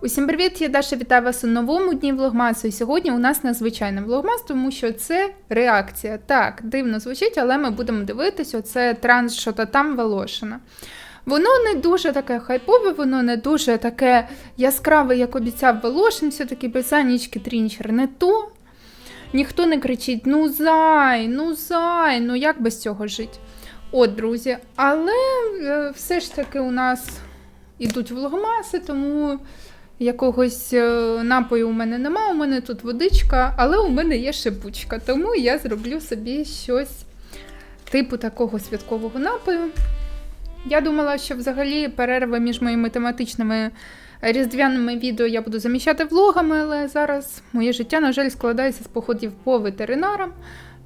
Усім привіт! Я Даша вітаю вас у новому дні влогмасу. І сьогодні у нас незвичайний влогмас, тому що це реакція. Так, дивно звучить, але ми будемо дивитися. Оце транс, що то там Волошина. Воно не дуже таке хайпове, воно не дуже таке яскраве, як обіцяв Волошин, все-таки писанічки трінчер не то. Ніхто не кричить: ну зай, ну зай, ну як без цього жити? От, друзі, але е, все ж таки у нас ідуть влогмаси, тому якогось е, напою у мене нема. У мене тут водичка, але у мене є шипучка, тому я зроблю собі щось типу такого святкового напою. Я думала, що взагалі перерви між моїми тематичними різдвяними відео я буду заміщати влогами, але зараз моє життя, на жаль, складається з походів по ветеринарам.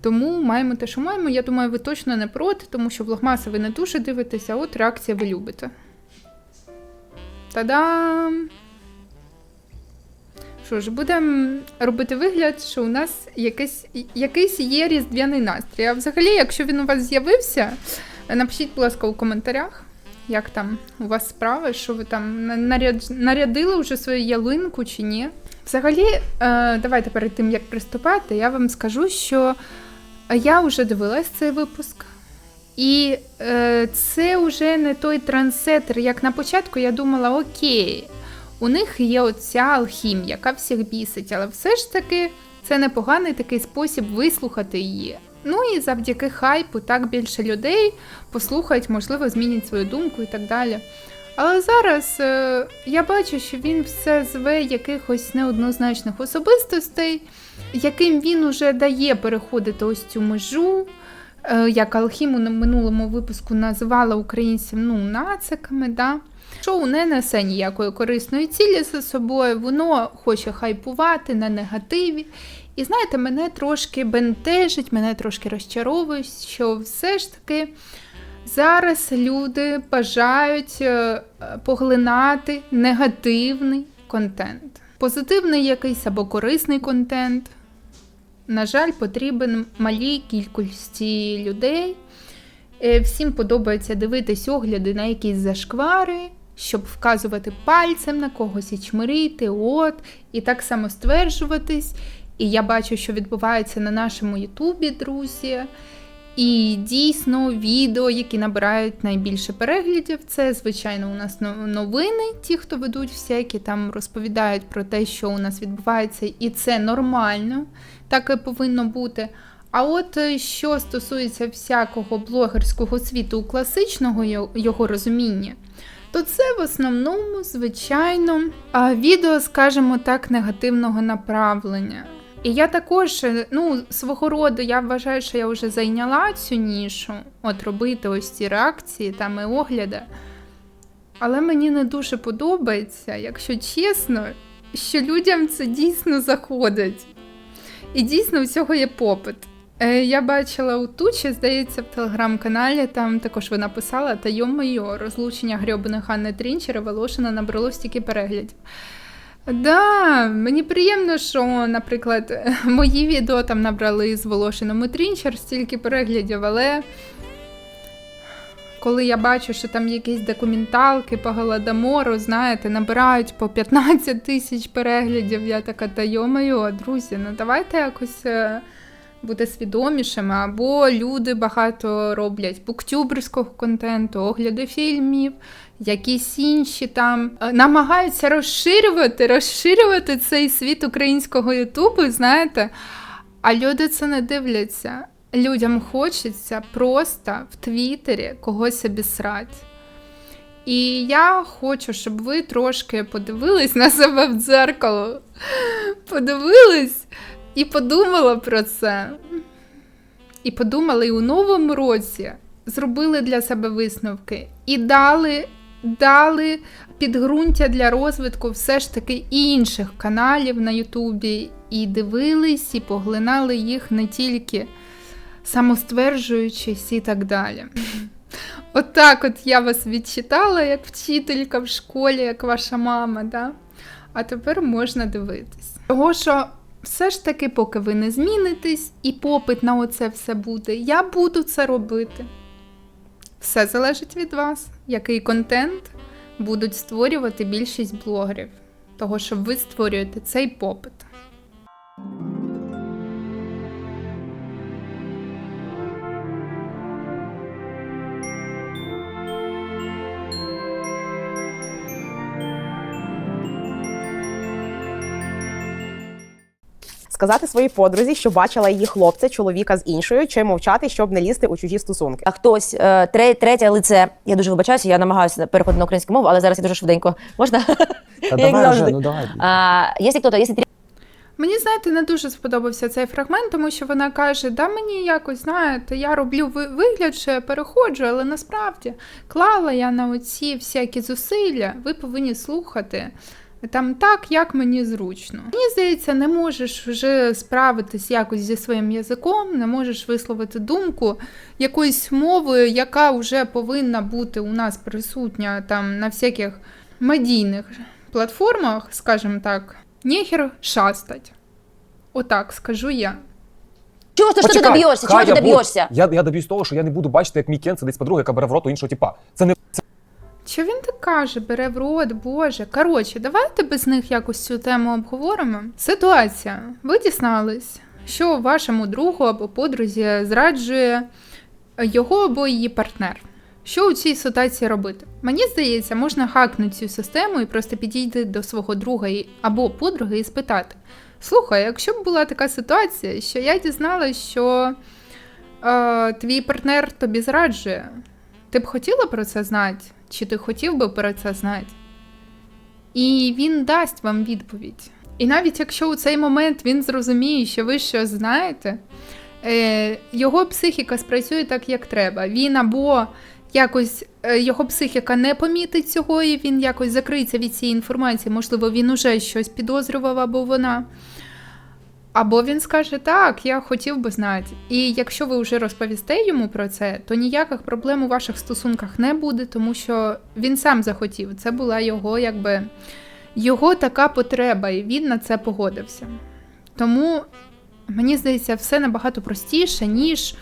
Тому маємо те, що маємо. Я думаю, ви точно не проти, тому що влогмаси ви не дуже дивитеся, а от реакція ви любите. Та-дам! Що ж, будемо робити вигляд, що у нас якийсь, якийсь є різдвяний настрій. А взагалі, якщо він у вас з'явився, напишіть, будь ласка, у коментарях, як там у вас справи, що ви там наряд, нарядили вже свою ялинку чи ні. Взагалі, е, давайте перед тим, як приступати, я вам скажу, що я вже дивилась цей випуск. І е, це вже не той трансетер, як на початку я думала, окей, у них є оця алхімія, яка всіх бісить, але все ж таки це непоганий такий спосіб вислухати її. Ну і завдяки хайпу так більше людей послухають, можливо, змінять свою думку і так далі. Але зараз е, я бачу, що він все зве якихось неоднозначних особистостей, яким він уже дає переходити ось цю межу. Е, як Алхіму на минулому випуску називала українців ну, нациками. Да? Шоу не несе ніякої корисної цілі за собою, воно хоче хайпувати на негативі. І знаєте, мене трошки бентежить, мене трошки розчаровує, що все ж таки зараз люди бажають е, поглинати негативний контент. Позитивний якийсь або корисний контент. На жаль, потрібен малій кількості людей. Е, Всім подобається дивитись огляди на якісь зашквари, щоб вказувати пальцем на когось і чмирити, от, і так само стверджуватись. І я бачу, що відбувається на нашому Ютубі, друзі. І дійсно відео, які набирають найбільше переглядів, це, звичайно, у нас новини, ті, хто ведуть всякі, там розповідають про те, що у нас відбувається, і це нормально, так і повинно бути. А от е, що стосується всякого блогерського світу класичного його розуміння, то це в основному, звичайно, відео, скажімо так, негативного направлення. І я також, е, ну, свого роду, я вважаю, що я вже зайняла цю нішу, от робити ось ці реакції там і огляди. Але мені не дуже подобається, якщо чесно, що людям це дійсно заходить. І дійсно у цього є попит. Е, Я бачила у Тучі, здається, в телеграм-каналі, там також вона писала, та йо-моє, розлучення грьобаних Анни Трінчера Волошина набрало стільки переглядів. Да, мені приємно, що, наприклад, мої відео там набрали з Волошином і Трінчер стільки переглядів, але коли я бачу, що там якісь документалки по Голодомору, знаєте, набирають по 15 тисяч переглядів, я така, та йо-моє, друзі, ну давайте якось е, бути свідомішими, або люди багато роблять буктюберського контенту, огляди фільмів, якісь інші там е, намагаються розширювати, розширювати цей світ українського Ютубу, знаєте, а люди це не дивляться. Людям хочеться просто в Твіттері когось обісрати. І я хочу, щоб ви трошки подивились на себе в дзеркало. Подивились і подумали про це. І подумали і у новому році зробили для себе висновки і дали, дали підґрунтя для розвитку все ж таки інших каналів на Ютубі. І дивились, і поглинали їх не тільки самостверджуючись і так далі. Отак от я вас відчитала як вчителька в школі, як ваша мама, да? а тепер можна дивитись. Того, що все ж таки, поки ви не змінитесь і попит на оце все буде, я буду це робити. Все залежить від вас, який контент будуть створювати більшість блогерів. того що ви створюєте цей попит. Сказати своїй подрузі, що бачила її хлопця, чоловіка з іншою, чи мовчати, щоб не лізти у чужі стосунки. А хтось е, тре- третє лице. Я дуже вибачаюся, я намагаюся переходити на українську мову, але зараз я дуже швиденько. Можна? Та давай вже, ну давай. А, якщо хто-то, якщо Мені, знаєте, не дуже сподобався цей фрагмент, тому що вона каже: да мені якось, знаєте, я роблю ви- вигляд, що я переходжу, але насправді клала я на оці всякі зусилля, ви повинні слухати. Там так, як мені зручно. Мені здається, не можеш вже справитись якось зі своїм язиком, не можеш висловити думку якоюсь мовою, яка вже повинна бути у нас присутня там на всяких медійних платформах, скажімо так, нехер шастать. Отак скажу я. чого ти, що ти доб'єшся? Чого ти доб'єшся? Я, я доб'юсь того, що я не буду бачити, як мій Кен сидить з подругою, яка бере в рот у іншого типа. Це не це Що він так каже, бере в рот, боже. Коротше, давайте без них якось цю тему обговоримо. Ситуація. Ви дізнались, що вашому другу або подрузі зраджує його або її партнер. Що у цій ситуації робити? Мені здається, можна хакнути цю систему і просто підійти до свого друга або подруги і спитати: Слухай, якщо б була така ситуація, що я дізналась, що е, твій партнер тобі зраджує, ти б хотіла про це знати? Чи ти хотів би про це знати? І він дасть вам відповідь. І навіть якщо у цей момент він зрозуміє, що ви щось знаєте, е, його психіка спрацює так, як треба. Він або якось е, його психіка не помітить цього, і він якось закриється від цієї інформації. Можливо, він уже щось підозрював або вона. Або він скаже так, я хотів би знати. І якщо ви вже розповісте йому про це, то ніяких проблем у ваших стосунках не буде, тому що він сам захотів. Це була його якби його така потреба, і він на це погодився. Тому мені здається, все набагато простіше, ніж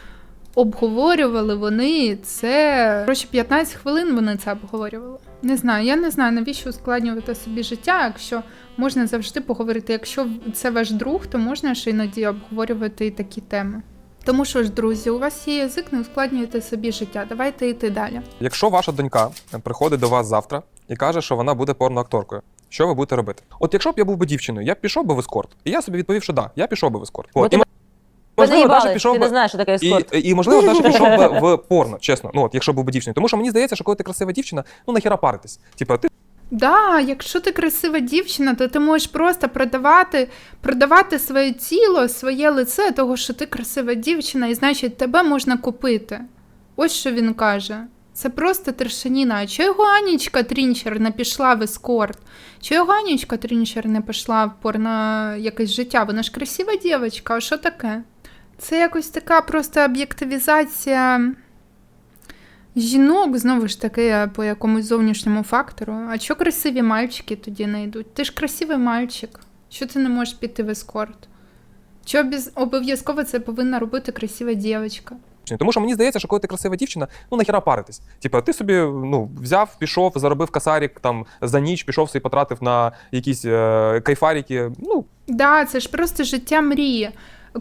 обговорювали вони це. Коротше, 15 хвилин вони це обговорювали. Не знаю, я не знаю, навіщо ускладнювати собі життя, якщо можна завжди поговорити. Якщо це ваш друг, то можна ж іноді обговорювати і такі теми. Тому що ж, друзі, у вас є язик, не ускладнюйте собі життя. Давайте йти далі. Якщо ваша донька приходить до вас завтра і каже, що вона буде порноакторкою, що ви будете робити? От якщо б я був би дівчиною, я б пішов би в ескорт. І я собі відповів, що да, я пішов би в ескорт. Бо От, і, можливо, навіть наїбали, пішов ти би. не знаєш, що таке ескорт. І, і можливо, навіть пішов би в порно, чесно. Ну от, якщо був би дівчиною. Тому що мені здається, що коли ти красива дівчина, ну нахіра паритись. Типа, ти Да, якщо ти красива дівчина, то ти можеш просто продавати, продавати своє тіло, своє лице, того, що ти красива дівчина, і значить тебе можна купити. Ось що він каже. Це просто трешаніна. А чого його Анічка Трінчер не пішла в ескорт? Чого його Анічка Трінчер не пішла в порно якесь життя? Вона ж красива дівчинка, а що таке? Це якось така просто об'єктивізація жінок, знову ж таки, по якомусь зовнішньому фактору. А що красиві мальчики тоді не йдуть? Ти ж красивий мальчик. Що ти не можеш піти в ескорт? Чи обов'язково це повинна робити красива дівчинка? Тому що мені здається, що коли ти красива дівчина, ну нахіра паритись. Типа, ти собі ну, взяв, пішов, заробив касарік там за ніч, пішов собі потратив на якісь е, кайфаріки. Ну, Да, це ж просто життя мрії.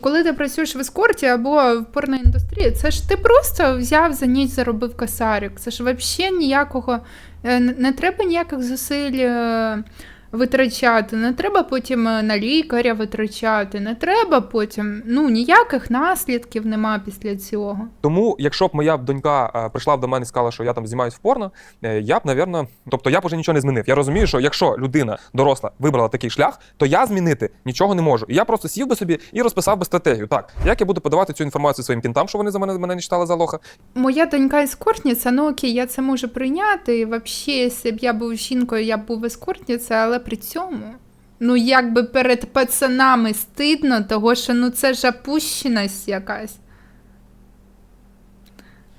Коли ти працюєш в ескорті або в порноіндустрії, це ж ти просто взяв за ніч, заробив косарик. Це ж взагалі ніякого е, не треба ніяких зусиль е, витрачати, не треба потім е, на лікаря витрачати, не треба потім. Ну ніяких наслідків нема після цього. Тому, якщо б моя донька е, прийшла б до мене і сказала, що я там знімаюсь в порно, е, я б, навірно, тобто я б уже нічого не змінив. Я розумію, що якщо людина доросла вибрала такий шлях, то я змінити нічого не можу. І я просто сів би собі і розписав би стратегію. Так, як я буду подавати цю інформацію своїм кінтам, що вони за мене мене не читали за лоха. Моя донька ескортниця, ну окей, я це можу прийняти. І взагалі, якщо б я був жінкою, я б був ескортниця, але при цьому. Ну, якби перед пацанами стидно, того що ну це ж опущеність якась.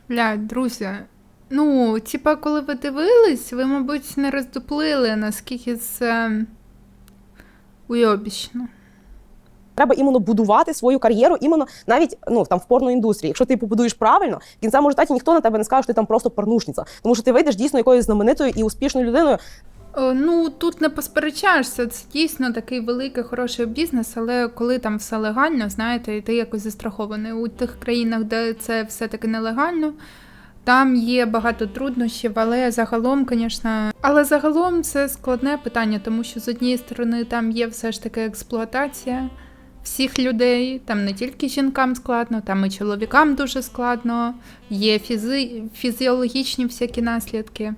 Бля, друзі. Ну, типа, коли ви дивились, ви, мабуть, не роздуплили, наскільки це уйобічно. Треба іменно будувати свою кар'єру, іменно навіть ну там в порноіндустрії. Якщо ти побудуєш правильно, в кінцевому результаті ніхто на тебе не скаже, що ти там просто порнушниця. Тому що ти вийдеш дійсно якоюсь знаменитою і успішною людиною. Е, Ну, тут не посперечаєшся, це дійсно такий великий хороший бізнес, але коли там все легально, знаєте, і ти якось застрахований. У тих країнах, де це все-таки нелегально, там є багато труднощів, але загалом, звісно, але загалом це складне питання, тому що з однієї сторони там є все ж таки експлуатація всіх людей, там не тільки жінкам складно, там і чоловікам дуже складно, є фізи... фізіологічні всякі наслідки.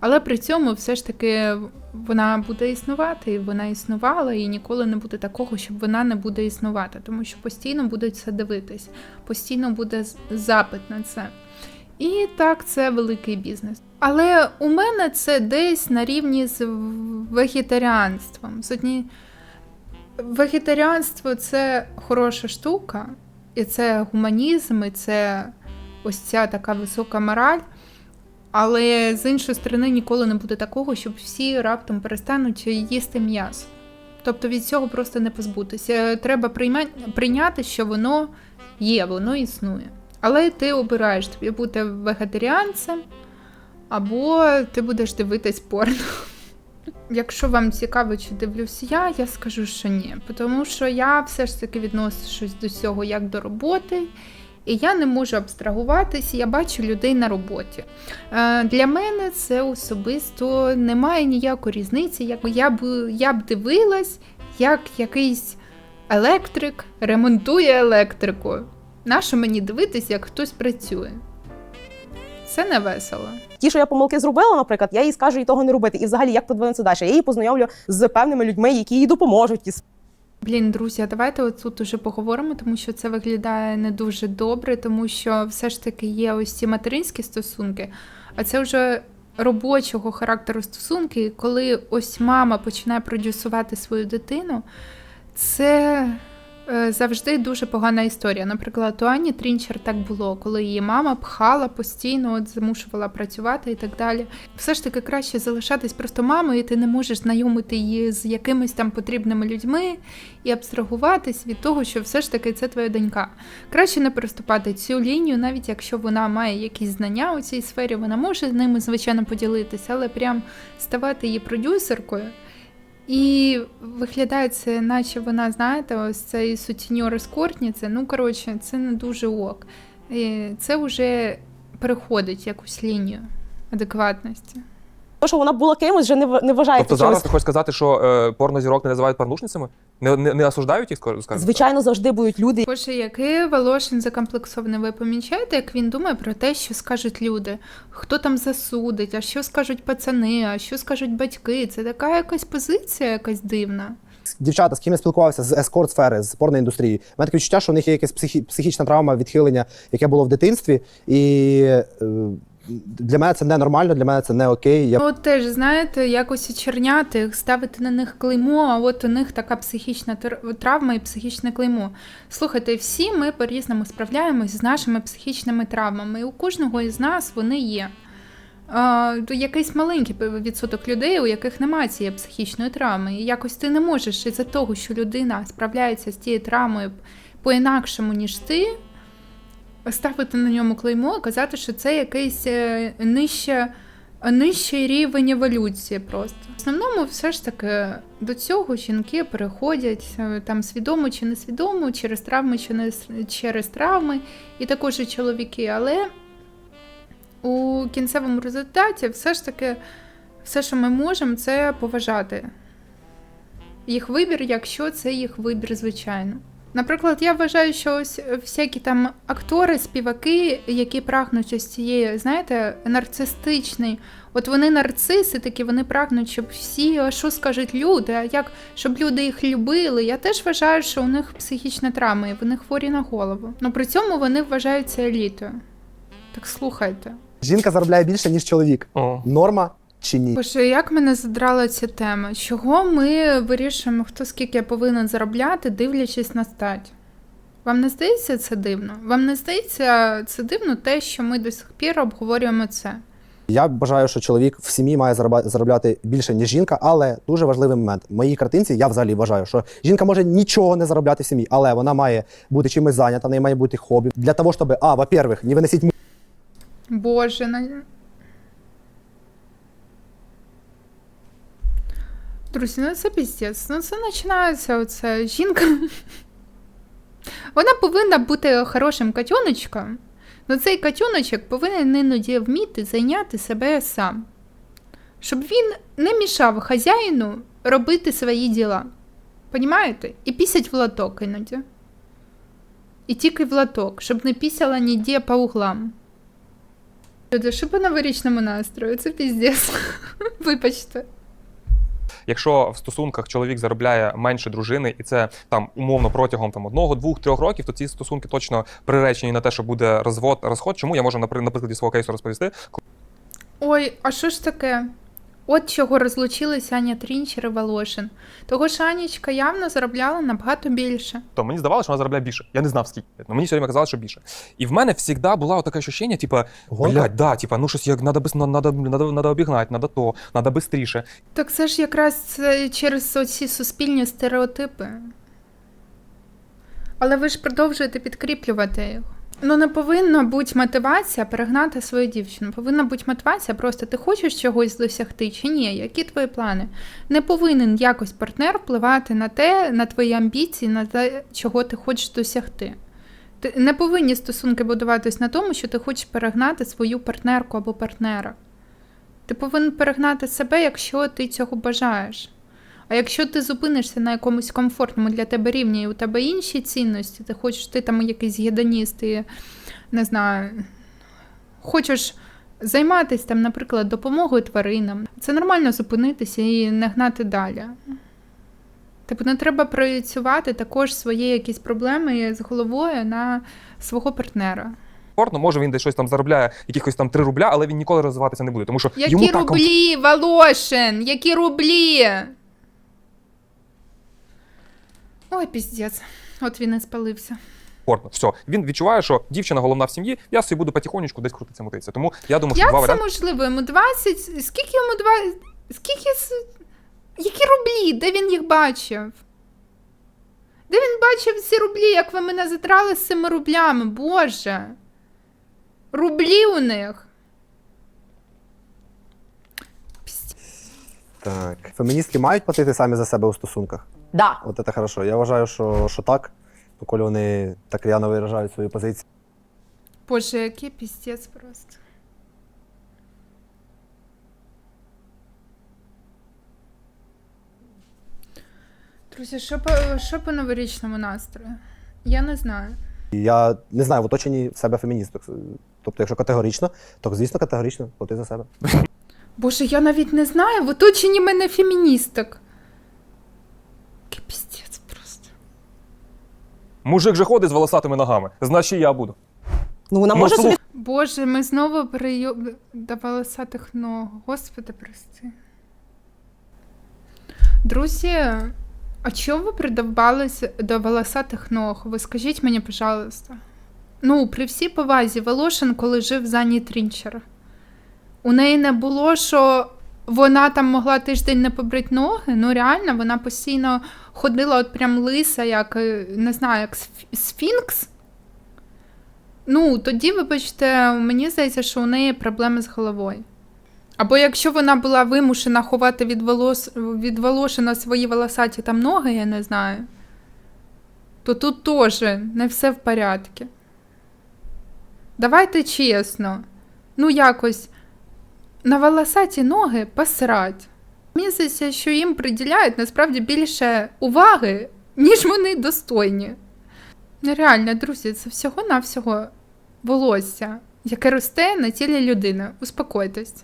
Але при цьому все ж таки вона буде існувати, і вона існувала, і ніколи не буде такого, щоб вона не буде існувати, тому що постійно будуть це дивитись, постійно буде запит на це. І так, це великий бізнес. Але у мене це десь на рівні з вегетаріанством. З. Вегетаріанство це хороша штука, і це гуманізм, і це ось ця така висока мораль. Але з іншої сторони ніколи не буде такого, щоб всі раптом перестануть їсти м'ясо. Тобто від цього просто не позбутися. Треба прийняти, що воно є, воно існує. Але ти обираєш тобі бути вегетаріанцем, або ти будеш дивитись порно. Якщо вам цікаво, чи дивлюся я, я скажу, що ні. Тому що я все ж таки відношусь до цього як до роботи, і я не можу абстрагуватися, я бачу людей на роботі. Е, Для мене це особисто немає ніякої різниці. Як я б я б дивилась, як якийсь електрик ремонтує електрику. Нащо мені дивитись, як хтось працює? Це не весело. Ті, що я помилки зробила, наприклад, я їй скажу і того не робити. І взагалі, як подвинутися далі? Я її познайомлю з певними людьми, які їй допоможуть. Блін, друзі, давайте от тут уже поговоримо, тому що це виглядає не дуже добре, тому що все ж таки є ось ці материнські стосунки, а це вже робочого характеру стосунки, коли ось мама починає продюсувати свою дитину, це завжди дуже погана історія. Наприклад, у Ані Трінчер так було, коли її мама пхала постійно, от змушувала працювати і так далі. Все ж таки краще залишатись просто мамою, і ти не можеш знайомити її з якимись там потрібними людьми і абстрагуватись від того, що все ж таки це твоя донька. Краще не переступати цю лінію, навіть якщо вона має якісь знання у цій сфері, вона може з ними звичайно поділитися, але прям ставати її продюсеркою. І виглядає це, наче вона, знаєте, ось цей сутіньор ескортниці. Ну, коротше, це не дуже ок. Це вже переходить якусь лінію адекватності. Те, що вона була кимось, вже не в- не вважається Тобто зараз чимось. ти хочеш сказати, що е, порнозірок не називають порнушницями? Не, не, не осуждають їх, скажімо? Звичайно, завжди будуть люди, Боже, який Волошин закомплексований. Ви помічаєте, як він думає про те, що скажуть люди, хто там засудить, а що скажуть пацани, а що скажуть батьки. Це така якась позиція, якась дивна. дівчата, з ким я спілкувався з ескорт сфери, з порноіндустрії, у мене таке відчуття, що у них є якась психі- психічна травма, відхилення, яке було в дитинстві. І е, для мене це ненормально, для мене це не окей. Я Ну, от теж, знаєте, якось очерняти ставити на них клеймо, а от у них така психічна тр- травма і психічне клеймо. Слухайте, всі ми по-різному справляємось з нашими психічними травмами, і у кожного із нас вони є. То якийсь маленький відсоток людей, у яких немає цієї психічної травми. І якось ти не можеш із-за того, що людина справляється з тією травмою по-інакшому, ніж ти, ставити на ньому клеймо казати, що це якийсь е, нижче, нижчий рівень еволюції просто. В основному все ж таки до цього жінки переходять е, там свідомо чи несвідомо, через травми чи не через травми, і також і чоловіки. Але у кінцевому результаті все ж таки все, що ми можемо, це поважати їх вибір, якщо це їх вибір, звичайно. Наприклад, я вважаю, що ось всякі там актори, співаки, які прагнуть ось цієї, знаєте, нарцистичний. От вони нарциси, такі вони прагнуть, щоб всі, а що скажуть люди, а як щоб люди їх любили. Я теж вважаю, що у них психічна травма, і вони хворі на голову. Ну при цьому вони вважаються елітою. Так слухайте. жінка заробляє більше, ніж чоловік. О. Норма чи ні? Боже, як мене задрала ця тема? Чого ми вирішуємо, хто скільки повинен заробляти, дивлячись на стать? Вам не здається це дивно? Вам не здається це дивно те, що ми до сих пір обговорюємо це? Я вважаю, що чоловік в сім'ї має заробляти більше, ніж жінка, але дуже важливий момент. В моїй картинці я взагалі вважаю, що жінка може нічого не заробляти в сім'ї, але вона має бути чимось зайнята, в неї має бути хобі. Для того, щоб, а, во-первых, не виносить Боже, на... Друзі, ну це піздець. Ну це починається оце жінка. Вона повинна бути хорошим котеночком, але цей котеночок повинен іноді вміти зайняти себе сам. Щоб він не мішав хазяїну робити свої діла. Понімаєте? І пісять в лоток іноді. І тільки в лоток, щоб не пісяла ніде по углам. Люди, що по новорічному настрою? Це піздець. Вибачте. Якщо в стосунках чоловік заробляє менше дружини, і це там умовно протягом там одного, двох, трьох років, то ці стосунки точно приречені на те, що буде розвод, розход. Чому я можу на прикладі свого кейсу розповісти? Ой, а що ж таке? От чого розлучилися Аня Трінчер і Волошин. Того що Анічка явно заробляла набагато більше. То мені здавалося, що вона заробляє більше. Я не знав скільки. Ну мені сьогодні казали, що більше. І в мене завжди було таке ощущення, типа, блядь, да, типа, ну щось як надо, без- надо, надо, надо обігнати, надо то, надо швидше. Так це ж якраз це через оці суспільні стереотипи. Але ви ж продовжуєте підкріплювати їх. Ну, не повинна бути мотивація перегнати свою дівчину. Повинна бути мотивація просто ти хочеш чогось досягти чи ні? Які твої плани? Не повинен якось партнер впливати на те, на твої амбіції, на те, чого ти хочеш досягти. Ти не повинні стосунки будуватись на тому, що ти хочеш перегнати свою партнерку або партнера. Ти повинен перегнати себе, якщо ти цього бажаєш. А якщо ти зупинишся на якомусь комфортному для тебе рівні, і у тебе інші цінності, ти хочеш, ти там якийсь гедоніст, і, не знаю, хочеш займатися там, наприклад, допомогою тваринам, це нормально зупинитися і не гнати далі. Тобто не треба проєцювати також свої якісь проблеми з головою на свого партнера. Комфортно, може він десь щось там заробляє якихось там 3 рубля, але він ніколи розвиватися не буде. Тому що Які йому так рублі, Волошин? Які рублі? Ой, піздець. От він і спалився. Все, він відчуває, що дівчина головна в сім'ї, я собі буду потихонечку десь крутитися мутитися. Тому я думаю, що Як два це варіанти. можливо? Йому 20. Скільки йому 20? Скільки. с- Які рублі? Де він їх бачив? Де він бачив ці рублі, як ви мене затрали з цими рублями? Боже. Рублі у них. Так. Феміністки мають платити самі за себе у стосунках. Да. От це хорошо. Я вважаю, що, що так. Коли вони так ряно виражають свою позицію. Боже, який піздець просто. Друзі, що по, що по новорічному настрою? Я не знаю. Я не знаю, в оточенні в себе феміністок. Тобто, якщо категорично, то звісно категорично плати за себе. Боже, я навіть не знаю, в оточенні мене феміністок. Який піздець просто. Мужик же ходить з волосатими ногами, значить і я буду. Ну вона Ну, може собі слух- Боже, ми знову прийом до волосатих ног. Господи, прости. Друзі, а чого ви придавались до волосатих ног? Ви скажіть мені, пожалуйста. Ну, при всій повазі, Волошин, коли жив за Трінчер, у неї не було, що вона там могла тиждень не побрити ноги. Ну, реально, вона постійно ходила от прям лиса, як е, не знаю, як сфінкс. Ну, тоді, вибачте, мені здається, що у неї проблеми з головою. Або якщо вона була вимушена ховати від, волос... від волошина свої волосаті там ноги, я не знаю, то тут теж не все в порядку. Давайте чесно. Ну, якось на волосаті ноги посрать. Здається, що їм приділяють насправді більше уваги, ніж вони достойні. Нереально, друзі, це всього-навсього волосся, яке росте на тілі людини. Успокойтесь.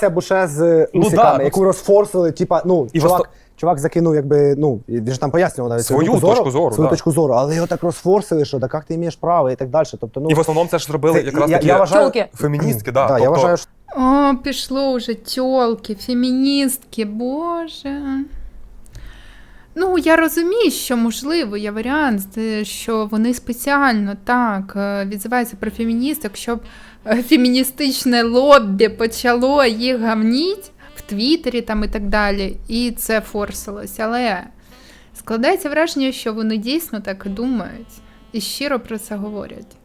Це буше з Ну усиками, да, ну, яку розфорсили, типа, ну, І чувак, восто- чувак закинув, якби, ну, і він ж там пояснював навіть Свою точку зору, свою да. точку зору, але його так розфорсили, що так як ти маєш право і так далі. Тобто, ну, І в основному це ж зробили це- якраз я, такі я вважаю, Тьолки. феміністки, да. да, я тобто- вважаю, що О, пішло вже тьолки, феміністки, боже. Ну, я розумію, що можливо є варіант, е, що вони спеціально так е, відзиваються про феміністок, щоб феміністичне лоббі почало їх гамніть в Твіттері там і так далі, і це форсилось. Але складається враження, що вони дійсно так і думають і щиро про це говорять.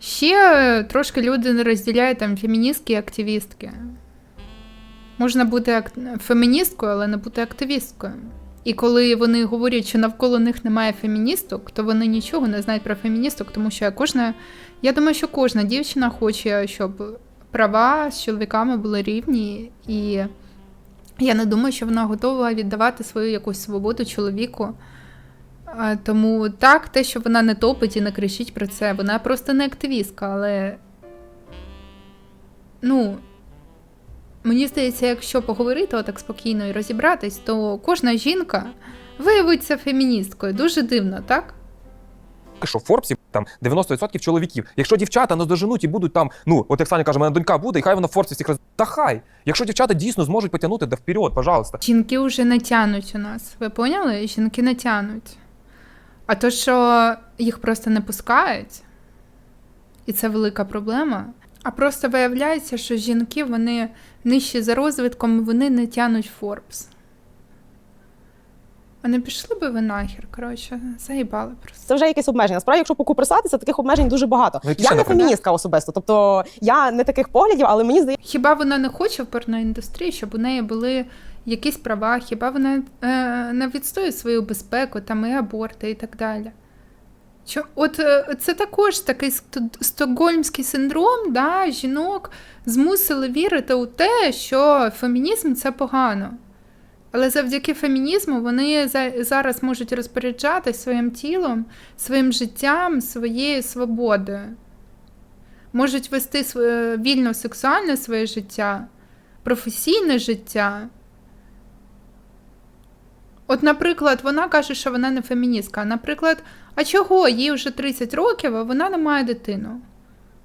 Ще трошки люди не розділяють там феміністки і активістки. Можна бути феміністкою, але не бути активісткою. І коли вони говорять, що навколо них немає феміністок, то вони нічого не знають про феміністок, тому що кожна, я думаю, що кожна дівчина хоче, щоб права з чоловіками були рівні, і я не думаю, що вона готова віддавати свою якусь свободу чоловіку. Тому так, те, що вона не топить і не кричить про це, вона просто не активістка, але. Ну, мені здається, якщо поговорити отак спокійно і розібратись, то кожна жінка виявиться феміністкою. Дуже дивно, так? Що в Форбсі там 90% чоловіків. Якщо дівчата наздоженуть і будуть там, ну от як Саня каже, мене донька буде, і хай вона в Форбсі всіх роз... Та хай. Якщо дівчата дійсно зможуть потягнути да вперед, пожалуйста. Жінки вже не тянуть у нас. Ви поняли? Жінки не тянуть. А то, що їх просто не пускають, і це велика проблема. А просто виявляється, що жінки вони нижчі за розвитком, вони не тянуть Форбс. А не пішли би ви нахер, коротше, заїбали просто. Це вже якесь обмеження. Насправді, якщо покуприсатися, таких обмежень дуже багато. Ну, які я ще, не наприклад? феміністка особисто, тобто я не таких поглядів, але мені здається, Хіба вона не хоче в порноіндустрії, щоб у неї були якісь права, хіба вона е, не відстоює свою безпеку, там і аборти і так далі. Що, от е, це також такий ст- стокгольмський синдром, да, жінок змусили вірити у те, що фемінізм це погано. Але завдяки фемінізму вони зараз можуть розпоряджатися своїм тілом, своїм життям, своєю свободою можуть вести своє вільно сексуальне своє життя, професійне життя. От, наприклад, вона каже, що вона не феміністка. Наприклад, а чого? Їй вже 30 років, а вона не має дитину.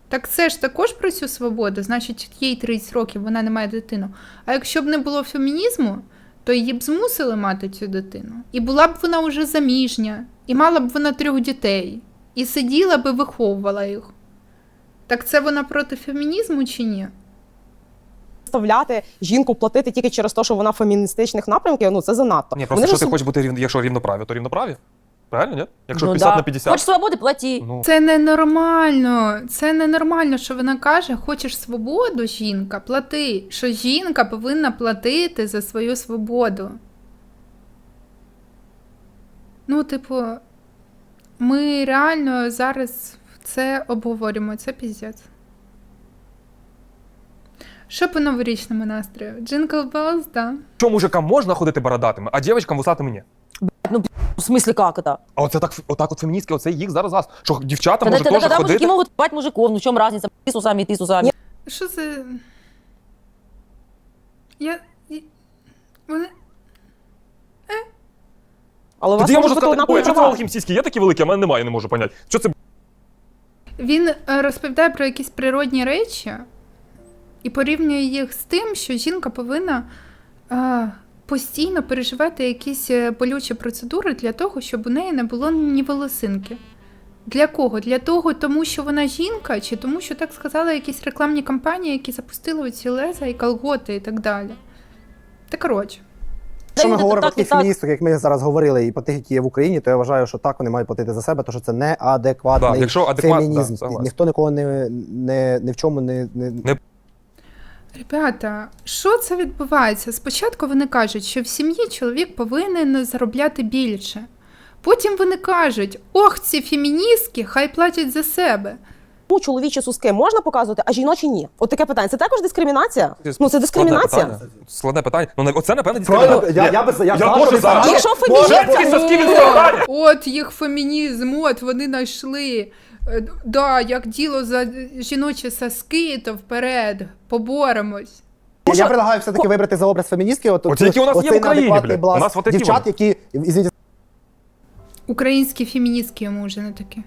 Так це ж також про цю свободу, значить, їй 30 років, вона не має дитину. А якщо б не було фемінізму, то її б змусили мати цю дитину. І була б вона вже заміжня, і мала б вона трьох дітей, і сиділа б і виховувала їх. Так це вона проти фемінізму чи ні? заставляти жінку платити тільки через те, що вона феміністичних напрямків, ну це занадто. Ні, Вони просто що ж ти хочеш бути рівно, якщо рівноправі, то рівноправі? Правильно, ні? Якщо Ну 50 да. на 50. Хочеш свободи, платі. Ну, Це ненормально. Це ненормально, що вона каже: хочеш свободу, жінка, плати. Що жінка повинна платити за свою свободу. Ну, типу, ми реально зараз це обговорюємо, це піздець. Що по новорічному настрою? Джингл Белls, да. що мужикам можна ходити бородатими, а дівчатам вусатими ні. В смислі, як це? А оце так, отак от феміністки, оце їх зараз газ. Що дівчата Тогда, можуть тогда, теж тогда ходити. мужики могут мужиков, ну в чем разница? Ты с усами, ты с усами. Що це? Я. і- Вони. Але у вас Тоді я може можу бути сказати, однакові а чого це права. Алхім сіськи є такі великі, а в мене немає, не можу поняти. Що це Він е, розповідає про якісь природні речі і порівнює їх з тим, що жінка повинна е, постійно переживати якісь е, болючі процедури для того, щоб у неї не було ні волосинки. Для кого? Для того, тому що вона жінка, чи тому, що так сказали якісь рекламні кампанії, які запустили ці леза і колготи і так далі. Та коротше. Якщо ми говоримо про таких феміністок, як ми зараз говорили, і про тих, які є в Україні, то я вважаю, що так вони мають платити за себе, тому що це неадекватний Да, якщо адекват- фемінізм. да. Ніхто нікого не, не, ні в чому не, не, Не Ребята, що це відбувається? Спочатку вони кажуть, що в сім'ї чоловік повинен заробляти більше. Потім вони кажуть: ох, ці феміністки, хай платять за себе. Чому чоловічі суски можна показувати, а жіночі ні? От таке питання. Це також дискримінація? Ну це дискримінація. питання. Складне питання. Ну, на- оце, напевно, Правильно, дискримінація. я, я, би, я, Я теж що ви за. сказали. Якщо феміністка- Женські соски від О. От їх фемінізм, от вони знайшли. Е, Да, як діло за жіночі соски, то вперед, поборемось. Я, предлагаю все-таки вибрати за образ феміністки. От, От які у нас є в оцей Україні, неадекватний блядь. У нас от такі дівчат, які, извините, Українські феміністки йому вже не такі.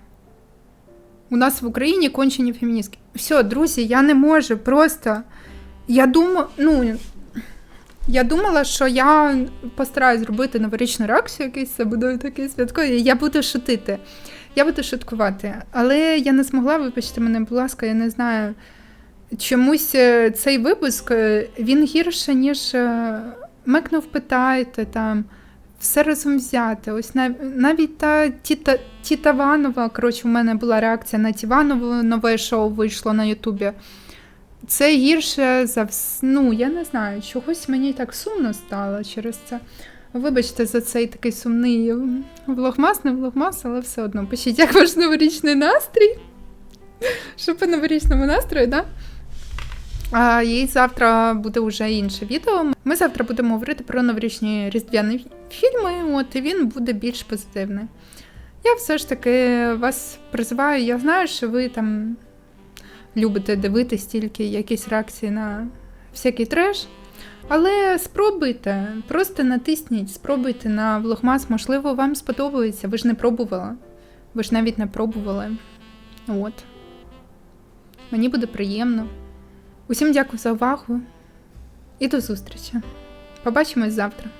У нас в Україні кончені феміністки. Все, друзі, я не можу просто. Я думаю, ну. Я думала, що я постараюсь зробити новорічну реакцію якийсь, це буде такий святковий. Я буду шутити. Я буду шуткувати. Але я не змогла, вибачте мене, будь ласка, я не знаю. Чомусь е, цей випуск е, він гірше, ніж е, Мекнув питайте там все разом взяти. Ось нав- навіть та Тіта, Тіта Ванова, коротше, у мене була реакція на Тіванову, нове шоу вийшло на Ютубі. це гірше за вс... Ну, я не знаю, чогось мені так сумно стало через це. Вибачте за цей такий сумний влогмас, не влогмас, але все одно. Пишіть, як ваш новорічний настрій. Що по новорічному настрою, да? А і завтра буде вже інше відео. Ми завтра будемо говорити про новорічні різдвяні фільми, от і він буде більш позитивний. Я все ж таки вас призиваю. Я знаю, що ви там любите дивитись тільки якісь реакції на всякий треш. Але спробуйте, просто натисніть, спробуйте на влогмас, можливо, вам сподобається. Ви ж не пробували. Ви ж навіть не пробували. От. Мені буде приємно. Усім дякую за увагу і до зустрічі. Побачимось завтра.